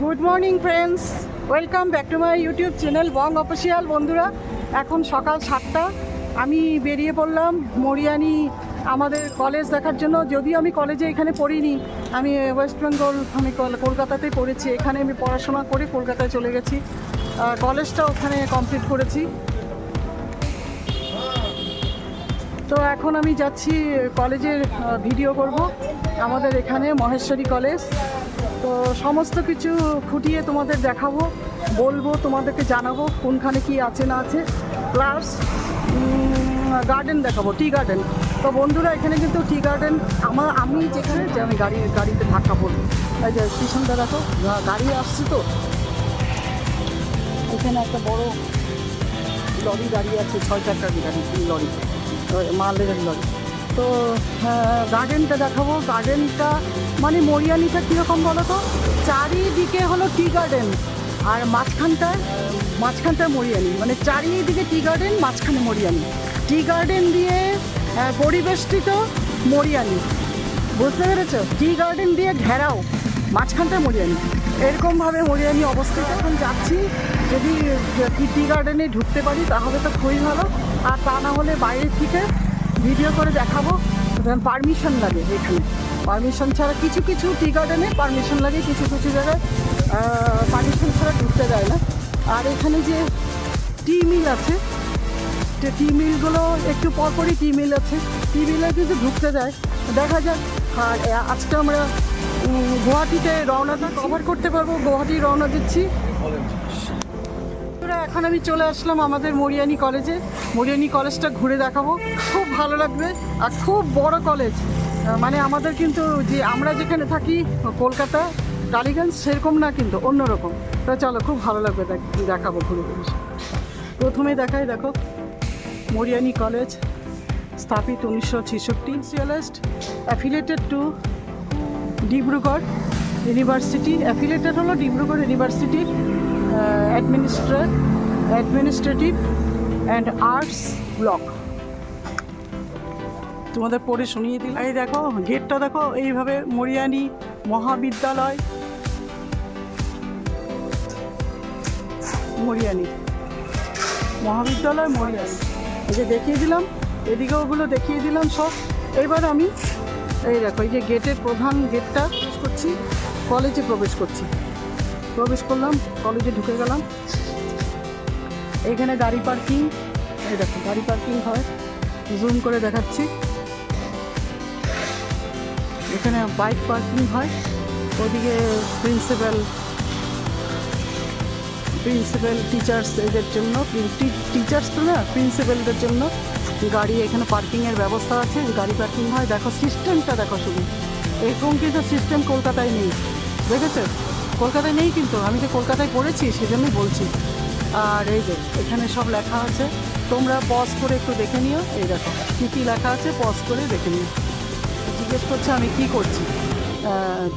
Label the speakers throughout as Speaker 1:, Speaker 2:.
Speaker 1: Good morning friends welcome back to my YouTube channel Bong official বন্ধুরা, এখন সকাল সাতটা। আমি বেরিয়ে পড়লাম মরিয়ানি আমাদের কলেজ দেখার জন্য। যদিও আমি কলেজে এখানে পড়িনি, আমি ওয়েস্ট বেঙ্গল আমি কল- কলকাতাতেই পড়েছি। এখানে আমি পড়াশোনা করে কলকাতায় চলে গেছি। কলেজটা ওখানে কমপ্লিট করেছি। তো এখন আমি যাচ্ছি কলেজের ভিডিও করব। আমাদের এখানে মহেশ্বরী কলেজ তো সমস্ত কিছু খুঁটিয়ে তোমাদের দেখাবো, বলব, তোমাদেরকে জানাব কোনখানে কি আছে না আছে। প্লাস গার্ডেন দেখাবো টি গার্ডেন তো বন্ধুরা, এখানে কিন্তু টি গার্ডেন আমার আমি যেখানে, যে আমি গাড়ি, গাড়িতে ধাক্কা পড়ব এই যে স্টেশনটা দেখো গাড়ি আসছে তো। এখানে একটা বড় লরি দাঁড়িয়ে আছে ছয় চারটা গাড়ি লরি। মালের লরি তো গার্ডেনটা দেখাবো। গার্ডেনটা মানে মরিয়ানিটা কীরকম বলো তো চারিদিকে হলো টি গার্ডেন আর মাঝখানটায় মাঝখানটায় মরিয়ানি মানে চারিদিকে টি গার্ডেন মাঝখানে মরিয়ানি টি গার্ডেন দিয়ে পরিবেষ্টিত মরিয়ানি বুঝতে পেরেছ? টি গার্ডেন দিয়ে ঘেরাও মাঝখানটা মরিয়ানি এরকমভাবে মরিয়ানি অবস্থিত। এখন যাচ্ছি। যদি টি গার্ডেনে ঢুকতে পারি, তাহলে তো খুবই ভালো। আর তা না হলে বাইরের থেকে ভিডিও করে দেখাবো। সুতরাং পারমিশন লাগে এখানে। পারমিশন ছাড়া কিছু কিছু টি গার্ডেনে পারমিশন লাগে কিছু কিছু জায়গায় পারমিশন ছাড়া ঢুকতে দেয় না। আর এখানে যে টি মিল আছে টি মিলগুলো একটু পরপরই টি মিল আছে টি মিলে কিন্তু ঢুকতে দেয়। দেখা যাক। আর আজকে আমরা গুয়াহাটিতে রওনা কভার করতে পারব। গুয়াহাটি রওনা দিচ্ছি। বন্ধুরা, এখন আমি চলে আসলাম আমাদের মরিয়ানি কলেজে। মরিয়ানি কলেজটা ঘুরে দেখাবো। খুব ভালো লাগবে আর খুব বড় কলেজ। মানে আমাদের কিন্তু যে আমরা যেখানে থাকি কলকাতা টালিগঞ্জ সেরকম না কিন্তু অন্যরকম। তা চলো খুব ভালো লাগবে দেখ- দেখাবো ঘুরে ঘুরে। প্রথমে দেখাই দেখো মরিয়ানি কলেজ স্থাপিত উনিশশো ছেষট্টি। সিয়ালিস্ট affiliated to Dibrugarh university affiliated হলো Dibrugarh university administrate administrative and arts block তোমাদের পড়ে শুনিয়ে দিলাম। এই দেখো, গেটটা দেখো, এইভাবে মরিয়ানি মহাবিদ্যালয়। মরিয়ানি। মহাবিদ্যালয় মরিয়ানি। এই যে দেখিয়ে দিলাম এদিকে ওগুলো দেখিয়ে দিলাম সব। এবার আমি, এই দেখো, এই যে গেটের প্রধান গেটটা প্রবেশ করছি, কলেজে প্রবেশ করছি। প্রবেশ করলাম কলেজে ঢুকে গেলাম। এখানে গাড়ি পার্কিং এই দেখো গাড়ি পার্কিং হয়। জুম করে দেখাচ্ছি। এখানে বাইক পার্কিং হয়। ওদিকে প্রিন্সিপাল প্রিন্সিপাল টিচার্স এদের জন্য টিচার্স তো না প্রিন্সিপালদের জন্য গাড়ি, এখানে পার্কিংয়ের ব্যবস্থা আছে, গাড়ি পার্কিং হয়। দেখো সিস্টেমটা দেখো শুধু। এরকম কিন্তু সিস্টেম কলকাতায় নেই। দেখেছ কলকাতায় নেই কিন্তু আমি যে কলকাতায় পড়েছি সেজন্যই বলছি। আর এই যে, এখানে সব লেখা আছে। তোমরা পজ করে একটু দেখে নিও। এই দেখো, কী কী লেখা আছে পজ করে দেখে নিও। জিজ্ঞেস করছে, আমি কি করছি?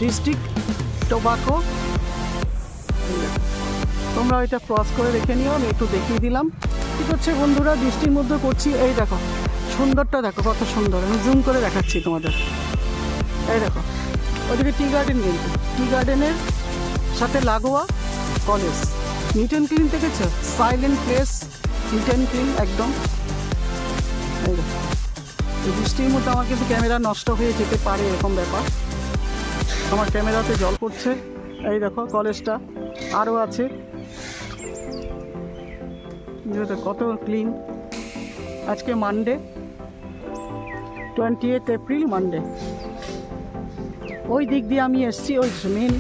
Speaker 1: ডিস্ট্রিক্ট টোবাকো তোমরা ওইটা ক্রস করে দেখে নিও, আমি একটু দেখিয়ে দিলাম। কী করছে বন্ধুরা? বৃষ্টির মধ্যে করছি, এই দেখো, সুন্দরটা দেখো, কত সুন্দর। আমি জুম করে দেখাচ্ছি তোমাদের। এই দেখো, ওদিকে টি গার্ডেন কিন্তু টি গার্ডেনের সাথে লাগোয়া কলেজ। অ্যান্ড ক্লিন দেখেছ? সাইলেন্ট প্লেস অ্যান্ড ক্লিন একদম। বৃষ্টির মধ্যে আমার কিন্তু ক্যামেরা নষ্ট হয়ে যেতে পারে এরকম ব্যাপার। আমার ক্যামেরাতে জল পড়ছে। এই দেখো, কলেজটা আরও আছে। কত ক্লিন আজকে Monday twenty eighth April Monday ওই দিক দিয়ে আমি এসছি, ওই মেন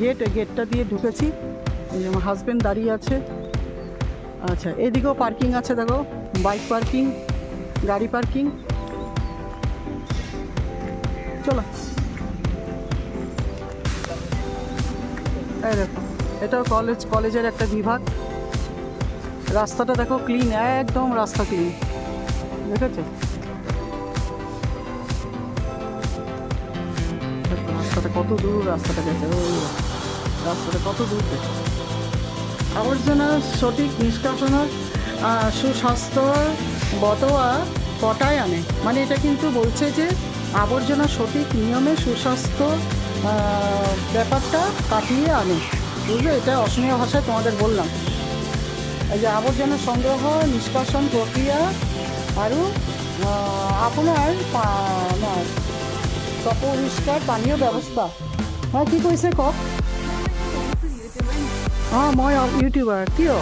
Speaker 1: গেট গেটটা দিয়ে ঢুকেছি। আমার হাজব্যান্ড দাঁড়িয়ে আছে। আচ্ছা এদিকেও পার্কিং আছে, দেখো। বাইক পার্কিং গাড়ি পার্কিং চলো। এই দেখো, এটাও কলেজ কলেজের একটা বিভাগ। রাস্তাটা দেখো ক্লিন একদম রাস্তা ক্লিন দেখেছ? রাস্তাটা কত দূর রাস্তাটা গেছে রাস্তাটা কত দূর গেছে আবর্জনা সঠিক নিষ্কাশনের আহ, সুস্বাস্থ্য বতোয়া কটায় আনে। মানে এটা কিন্তু বলছে যে আবর্জনা সঠিক নিয়মে সুস্বাস্থ্য ব্যাপারটা কাটিয়ে আনে। বুঝলে? এটা অসমীয়া ভাষায় তোমাদের বললাম। এই যে আবর্জনা সংগ্রহ নিষ্কাশন প্রক্রিয়া আৰু আহ, না, পানীয় ব্যৱস্থা হয় কি কৈছে কওক অঁ মই ইউটিউবাৰ কিয়?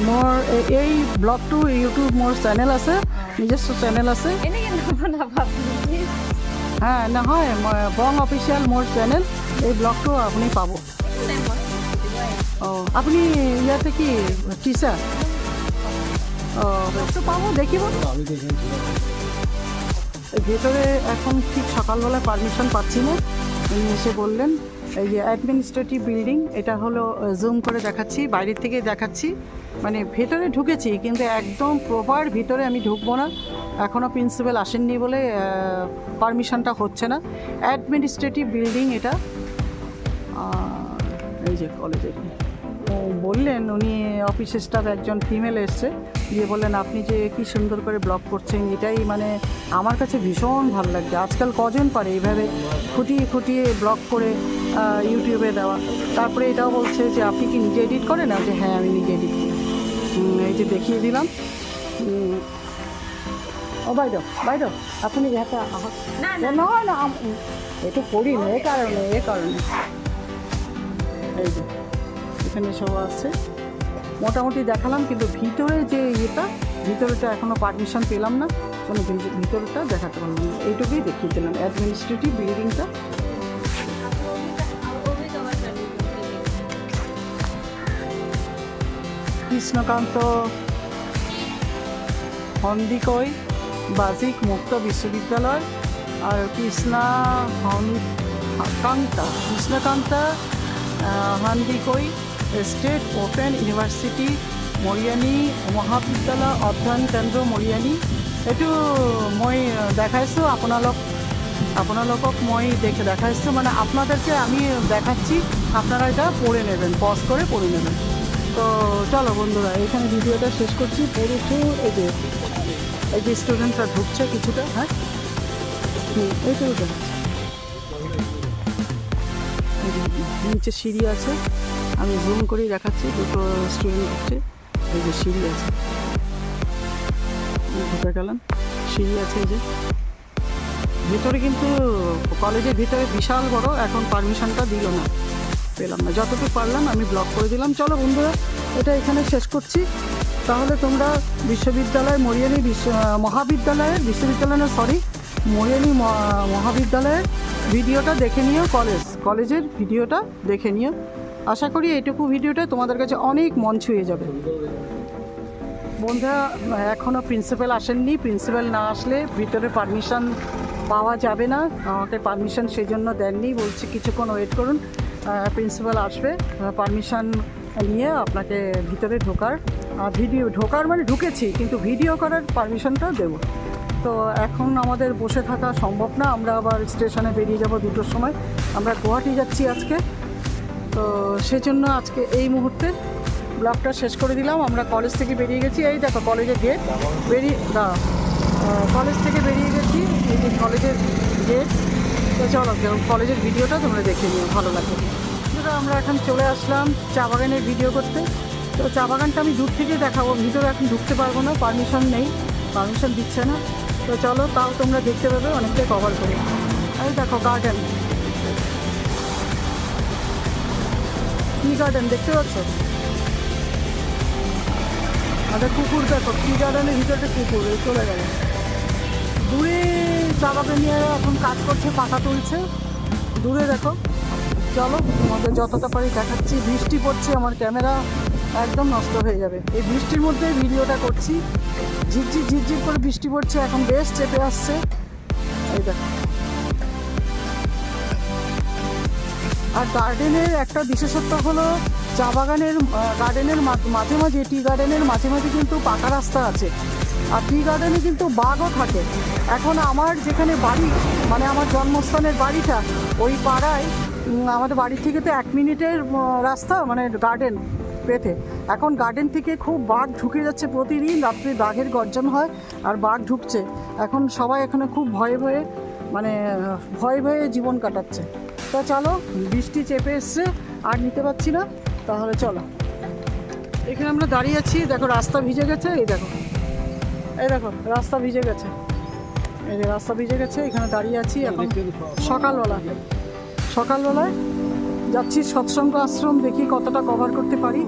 Speaker 1: মোৰ এই- ব্লগটো ইউটিউব মোৰ চেনেল আছে নিজস্ব চেনেল আছে। হা নহয় মই বং অফিচিয়েল মোৰ চেনেল এই ব্লগটো আপুনি পাব। অঁ আপুনি ইয়াতে কি টিচাৰ অঁ পাব দেখিব? ভেতরে এখন ঠিক সকালবেলা পারমিশন পাচ্ছি না উনি এসে বললেন, এই যে অ্যাডমিনিস্ট্রেটিভ বিল্ডিং এটা হলো জুম করে দেখাচ্ছি বাইরের থেকে দেখাচ্ছি। মানে ভেতরে ঢুকেছি, কিন্তু একদম প্রপার ভিতরে আমি ঢুকবো না। এখনও প্রিন্সিপাল আসেননি বলে পারমিশনটা হচ্ছে না। অ্যাডমিনিস্ট্রেটিভ বিল্ডিং এটা। এই যে কলেজের বললেন উনি অফিস স্টাফ একজন ফিমেল এসছে দিয়ে বললেন আপনি যে কি সুন্দর করে ব্লগ করছেন এটাই মানে আমার কাছে ভীষণ ভালো লাগছে। আজকাল কজন পারে এইভাবে খুঁটিয়ে খুঁটিয়ে ব্লগ করে ইউটিউবে দেওয়া? তারপরে এটাও বলছে যে আপনি কি নিজে এডিট করেন? না যে হ্যাঁ আমি নিজে এডিট করি। এই যে দেখিয়ে দিলাম। ও বাইদেউ বাইদেউ আপনি একটা না আম- একটু করি না এ কারণে এ কারণে। এই যে। এখানে সব আছে। মোটামুটি দেখালাম, কিন্তু ভিতরে যে ইয়েটা, ভিতরেটা এখনও পারমিশন পেলাম না। কোনো ভিতরটা দেখাতে পারলাম না। এইটুকুই দেখিয়ে দিলাম। অ্যাডমিনিস্ট্রেটিভ বিল্ডিংটা কৃষ্ণকান্ত, হন্দিকই বাজিক মুক্ত বিশ্ববিদ্যালয়, আর কৃষ্ণা হন- Kanta Krishnakanta Handiqui state open university Moriani মহাবিদ্যালয় অধ্যয়ন কেন্দ্ৰ মৰিয়ানী এইটো মই দেখাইছোঁ, আপোনালোক, আপোনালোকক মই দেখে, দেখাইছোঁ মানে আপনাদেরকে আমি দেখাচ্ছি, আপনারা এটা পড়ে নেবেন পজ করে পড়ে নেবেন। তো চলো বন্ধুরা, এখানে ভিডিওটা শেষ করছি পড়েছো এই যে এই যে স্টুডেন্টরা ঢুকছে কিছুটা হ্যাঁ? হুম এইটাও দেখাচ্ছি নিচে সিঁড়ি আছে। আমি জুম করেই দেখাচ্ছি, দুটো স্টুডেন্ট হচ্ছে এই যে সিঁড়ি আছে। গেলাম, সিঁড়ি আছে যে। ভিতরে কিন্তু কলেজের ভিতরে বিশাল বড়, এখন পারমিশনটা দিল না। পেলাম না। যতটুকু পারলাম, আমি ব্লক করে দিলাম। চলো বন্ধুরা, এটা এখানে শেষ করছি। তাহলে তোমরা বিশ্ববিদ্যালয় মরিয়ানি বিশ্ব মহাবিদ্যালয়ের বিশ্ববিদ্যালয় না সরি মরিয়ানি ম- মহাবিদ্যালয়ের ভিডিওটা দেখে নিও কলেজ কলেজের ভিডিওটা দেখে নিও। আশা করি এইটুকু ভিডিওটা তোমাদের কাছে অনেক মন ছুঁয়ে যাবে। বন্ধুরা এখনও প্রিন্সিপাল আসেননি। প্রিন্সিপাল না আসলে ভিতরে পারমিশন পাওয়া যাবে না। আমাকে পারমিশন সেই জন্য দেননি। বলছি কিছুক্ষণ ওয়েট করুন। প্রিন্সিপাল আসবে। পারমিশন নিয়ে আপনাকে ভিতরে ঢোকার। ভিডিও ঢোকার মানে ঢুকেছি, কিন্তু ভিডিও করার পারমিশনটা দেবো। তো এখন আমাদের বসে থাকা সম্ভব না। আমরা আবার স্টেশনে বেরিয়ে যাব দুটোর সময়। আমরা গুয়াহাটি যাচ্ছি আজকে। তো সেজন্য আজকে এই মুহূর্তে ব্লগটা শেষ করে দিলাম। আমরা কলেজ থেকে বেরিয়ে গেছি। এই দেখো কলেজের গেট বেরিয়ে আহ, কলেজ থেকে বেরিয়ে গেছি। এই যে কলেজের গেট তো চলো কলেজের ভিডিওটা তোমরা দেখে নিও ভালো লাগবে। বন্ধুরা, আমরা এখন চলে আসলাম চা বাগানের ভিডিও করতে। তো চা বাগানটা আমি দূর থেকে দেখাবো ভিতরে এখন ঢুকতে পারব না পারমিশন নেই পারমিশন দিচ্ছে না। তো চলো তাও তোমরা দেখতে পাবে অনেকটাই কভার করে। এই দেখো গার্ডেন টি গার্ডেন দেখতে পাচ্ছ? আচ্ছা কুকুর দেখো টি গার্ডেনের ভিতরে কুকুর চলে গেল। দূরে চা বাগান নিয়ে এখন কাজ করছে পাতা তুলছে। দূরে দেখো, চলো, তোমাদের যতটা পারি দেখাচ্ছি। বৃষ্টি পড়ছে, আমার ক্যামেরা একদম নষ্ট হয়ে যাবে। এই বৃষ্টির মধ্যে ভিডিওটা করছি। ঝিরঝির ঝিরঝির করে বৃষ্টি পড়ছে, এখন বেশ চেপে আসছে। এই দেখো। আর গার্ডেনের একটা বিশেষত্ব হলো, চা বাগানের গার্ডেনের মাঝে মাঝে টি গার্ডেনের মাঝে মাঝে কিন্তু পাকা রাস্তা আছে। আর টি গার্ডেনে কিন্তু বাঘও থাকে। এখন আমার যেখানে বাড়ি মানে আমার জন্মস্থানের বাড়িটা, ওই পাড়ায় আমাদের বাড়ি থেকে তো এক মিনিটের রাস্তা মানে গার্ডেন পেতে। এখন গার্ডেন থেকে খুব বাঘ ঢুকে যাচ্ছে প্রতিদিন, রাত্রে বাঘের গর্জন হয়, আর বাঘ ঢুকছে। এখন সবাই এখানে খুব ভয়ে ভয়ে মানে ভয়ে ভয়ে জীবন কাটাচ্ছে। তো চলো, বৃষ্টি চেপে এসছে, আর নিতে পারছি না, তাহলে চলো। এখানে আমরা দাঁড়িয়ে আছি, দেখো রাস্তা ভিজে গেছে, এই দেখো। এই দেখো, রাস্তা ভিজে গেছে। এই যে রাস্তা ভিজে গেছে, এখানে দাঁড়িয়ে আছি এখন সকালবেলা। সকালবেলায় যাচ্ছি সৎসঙ্গ আশ্রম, দেখি কতটা কভার করতে পারি।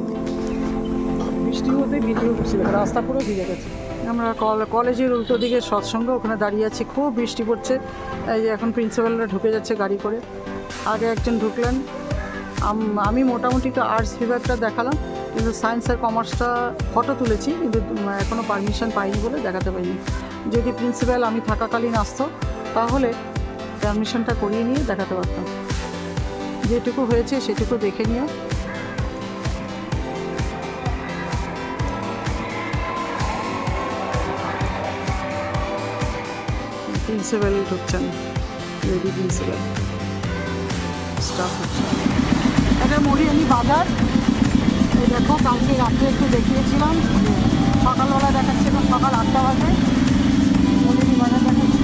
Speaker 1: বৃষ্টির মধ্যে ভিডিও করছি রাস্তা পুরো ভিজে গেছে। আমরা কল- কলেজের উল্টো দিকে সৎসঙ্গ, ওখানে দাঁড়িয়ে আছি, খুব বৃষ্টি পড়ছে। এই যে এখন প্রিন্সিপালরা ঢুকে যাচ্ছে গাড়ি করে। আগে একজন ঢুকলেন। আমি মোটামুটি তো আর্টস বিভাগটা দেখালাম, কিন্তু সায়েন্স আর কমার্সটা ফটো তুলেছি, কিন্তু এখনও পারমিশন পাইনি বলে দেখাতে পারিনি যদি প্রিন্সিপাল আমি থাকাকালীন আসতো, তাহলে পারমিশনটা করিয়ে নিয়ে দেখাতে পারতাম। যেটুকু হয়েছে সেটুকু দেখে নিও। প্রিন্সিপাল ঢুকছেন লেডি প্রিন্সিপাল স্টাফ হচ্ছে এটা মরিয়ানি বাজার। এই দেখো, কালকে রাত্রে একটু দেখিয়েছিলাম। সকালবেলা দেখাচ্ছিল সকাল আটটা বাজে। মরিয়ানি বাজার দেখাচ্ছি।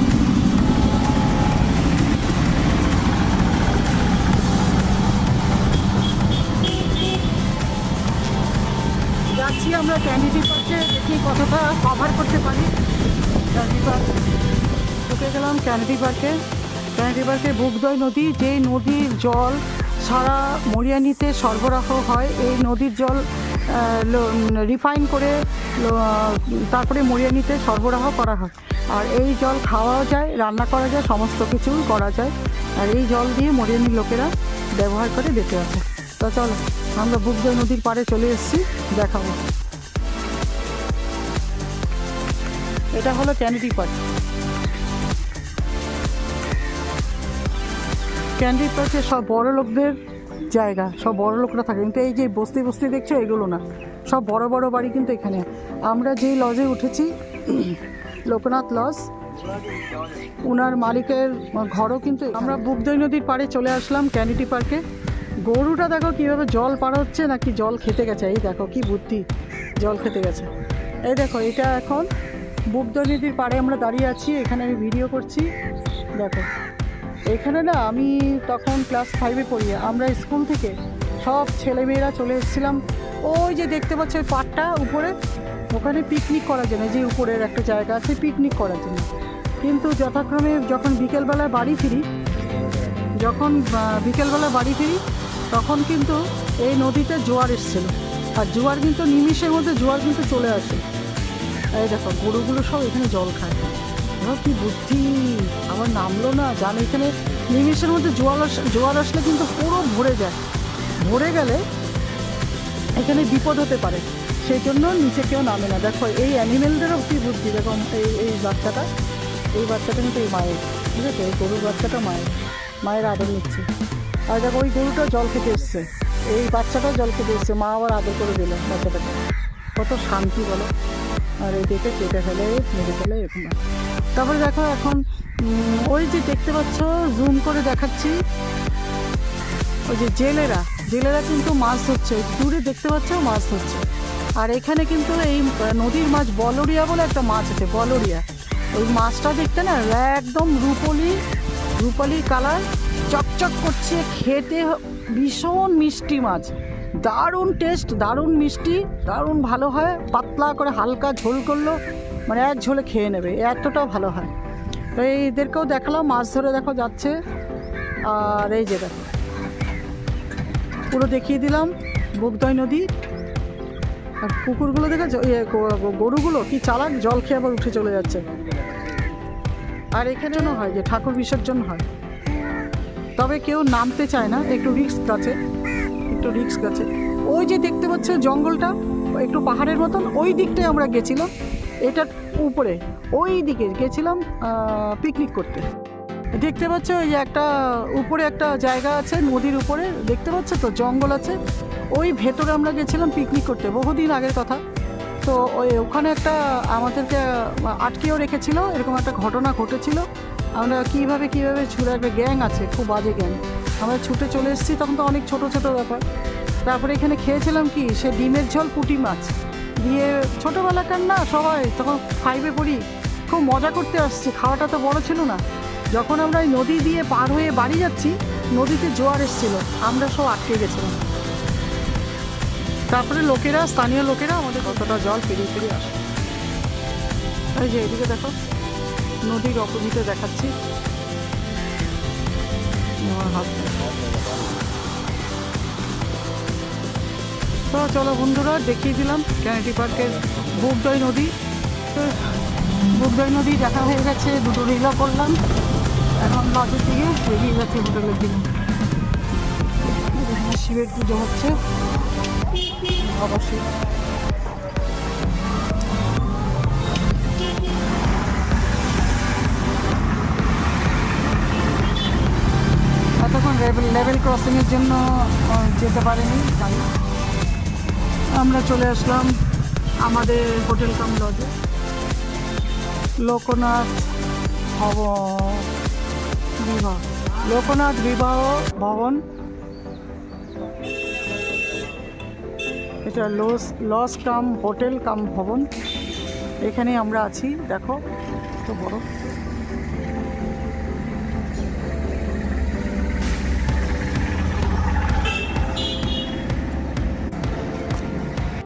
Speaker 1: যাচ্ছি আমরা ক্যান্ডিডি পার্কে দেখি কতটা কভার করতে পারি। ক্যান্ডি পার্ক ঢুকে গেলাম ক্যান্ডি পার্কে ক্যান্ডি পার্কে বুকদয় নদী যেই নদীর জল সারা মরিয়ানিতে সরবরাহ হয়, এই নদীর জল রিফাইন করে তারপরে মরিয়ানিতে সরবরাহ করা হয়। আর এই জল খাওয়াও যায়, রান্না করা যায়, সমস্ত কিছু করা যায়। আর এই জল দিয়ে মরিয়ানির লোকেরা ব্যবহার করে বেঁচে আছে। তো চলো, আমরা বুকদয় নদীর পাড়ে চলে এসেছি, দেখাবো। এটা হলো ক্যান্ডি পার্ক ক্যান্ডি পার্কে সব বড় লোকদের জায়গা, সব বড় লোকরা থাকে। কিন্তু এই যে বস্তি বস্তি দেখছ, এগুলো না। সব বড় বড় বাড়ি কিন্তু এখানে। আমরা যেই লজে উঠেছি, লোকনাথ লজ উনার মালিকের ঘরও কিন্তু আমরা বুকদই নদীর পাড়ে চলে আসলাম ক্যানিটি পার্কে গরুটা দেখো কীভাবে জল পার হচ্ছে, নাকি জল খেতে গেছে? এই দেখো কি বুদ্ধি, জল খেতে গেছে। এই দেখো, এটা এখন বুকদই নদীর পাড়ে আমরা দাঁড়িয়ে আছি। এখানে আমি ভিডিও করছি। দেখো। এখানে না আমি তখন ক্লাস ফাইভে পড়ি। আমরা স্কুল থেকে সব ছেলেমেয়েরা চলে এসেছিলাম। ওই যে দেখতে পাচ্ছ ওই পাটটা উপরে, ওখানে পিকনিক করার জন্য যে উপরের একটা জায়গা আছে পিকনিক করার জন্য। কিন্তু যথাক্রমে যখন বিকেলবেলায় বাড়ি ফিরি, যখন বিকেলবেলা বাড়ি ফিরি, তখন কিন্তু এই নদীতে জোয়ার এসেছিল। আর জোয়ার কিন্তু নিমিষের মধ্যে জোয়ার কিন্তু চলে আসে। এই দেখো, গরুগুলো সব এখানে জল খায়। কি বুদ্ধি! আমার নামলো না, জানো, এখানে নিমিষের মধ্যে জোয়ার আস জোয়ার আসলে কিন্তু পুরো ভরে যায়। ভরে গেলে এখানে বিপদ হতে পারে, সেই জন্য নিচে কেউ নামে না। দেখো, এই অ্যানিমেলদেরও কি বুদ্ধি? দেখো, এই এই বাচ্চাটা এই বাচ্চাটা কিন্তু এই মায়ের, ঠিক আছে? এই গরুর বাচ্চাটা মায়ের মায়ের আদর নিচ্ছে। আর দেখো, ওই গরুটা জল খেতে এসছে। এই বাচ্চাটাও জল খেতে এসছে। মা আবার আদর করে দিল বাচ্চাটাকে। কত শান্তি বলো। আর এই দেখে কেটে ফেলে মেরে ফেলে এরকম। তারপরে দেখো এখন ওই যে দেখতে পাচ্ছ জুম করে দেখাচ্ছি। ওই যে জেলেরা জেলেরা কিন্তু মাছ ধরছে। দূরে দেখতে পাচ্ছ, মাছ ধরছে। আর এখানে কিন্তু এই নদীর মাছ বলরিয়া বলে একটা মাছ আছে, বলরিয়া। ওই মাছটা দেখতে না, একদম রূপলি, রূপালি কালার, চকচক করছে, খেতে ভীষণ মিষ্টি মাছ। দারুণ টেস্ট দারুণ মিষ্টি, দারুণ ভালো হয়। পাতলা করে হালকা ঝোল করল। মানে এক ঝোলে খেয়ে নেবে এতটা ভালো হয়। তো এইদেরকেও দেখালাম, মাছ ধরে দেখো যাচ্ছে। আর এই যে দেখো, পুরো দেখিয়ে দিলাম বুকদয় নদী। আর কুকুরগুলো গো- গরুগুলো কি চালাক, জল খেয়ে আবার উঠে চলে যাচ্ছে। আর এখানেও হয় যে ঠাকুর বিসর্জন হয়। তবে কেউ নামতে চায় না, একটু রিস্ক আছে, একটু রিস্ক আছে। ওই যে দেখতে পাচ্ছ জঙ্গলটা, একটু পাহাড়ের মতন, ওই দিকটায় আমরা গেছিলাম। এটার উপরে, ওই দিকে গেছিলাম পিকনিক করতে। দেখতে পাচ্ছ ওই একটা উপরে একটা জায়গা আছে, নদীর উপরে, দেখতে পাচ্ছ তো, জঙ্গল আছে। ওই ভেতরে আমরা গেছিলাম পিকনিক করতে, বহুদিন আগের কথা। তো ওই ওখানে একটা আমাদেরকে আটকেও রেখেছিল, এরকম একটা ঘটনা ঘটেছিল। আমরা কীভাবে কীভাবে ছুটে একটা গ্যাং আছে, খুব বাজে গ্যাং। আমরা ছুটে চলে এসেছি, তখন তো অনেক ছোট ছোট ব্যাপার। তারপরে এখানে খেয়েছিলাম কি, সে ডিমের ঝোল পুঁটি মাছ। দিয়ে ছোটোবেলাকার না? সবাই তখন ফাইভে পড়ি। খুব মজা করতে আসছি, খাওয়াটা তো বড় ছিল না। যখন আমরা এই নদী দিয়ে পার হয়ে বাড়ি যাচ্ছি, নদীতে জোয়ার এসেছিল, আমরা সব আটকে গেছিলাম। তারপরে লোকেরা, স্থানীয় লোকেরা আমাদের কতটা জল পেরিয়ে পেরিয়ে আসে। এই যে এদিকে দেখো, নদীর অপোজিটে দেখাচ্ছি। আমার হাত তো চলো বন্ধুরা, দেখিয়ে দিলাম ক্যানেটি পার্কের বুকদয় নদী। বুকদয় নদী দেখা হয়ে গেছে, দুটো রিলা করলাম। এখন লজের দিকে এগিয়ে যাচ্ছে হোটেলের দিকে। শিবের পুজো হচ্ছে। শিব। এতক্ষণ লেভেল লেভেল ক্রসিংয়ের জন্য যেতে পারিনি তাই আমরা চলে আসলাম আমাদের হোটেল কাম লজে লোকনাথ ভব বিবাহ লোকনাথ বিবাহ ভবন। এটা লস লস কাম, হোটেল কাম ভবন। এখানে আমরা আছি, দেখো তো বড়।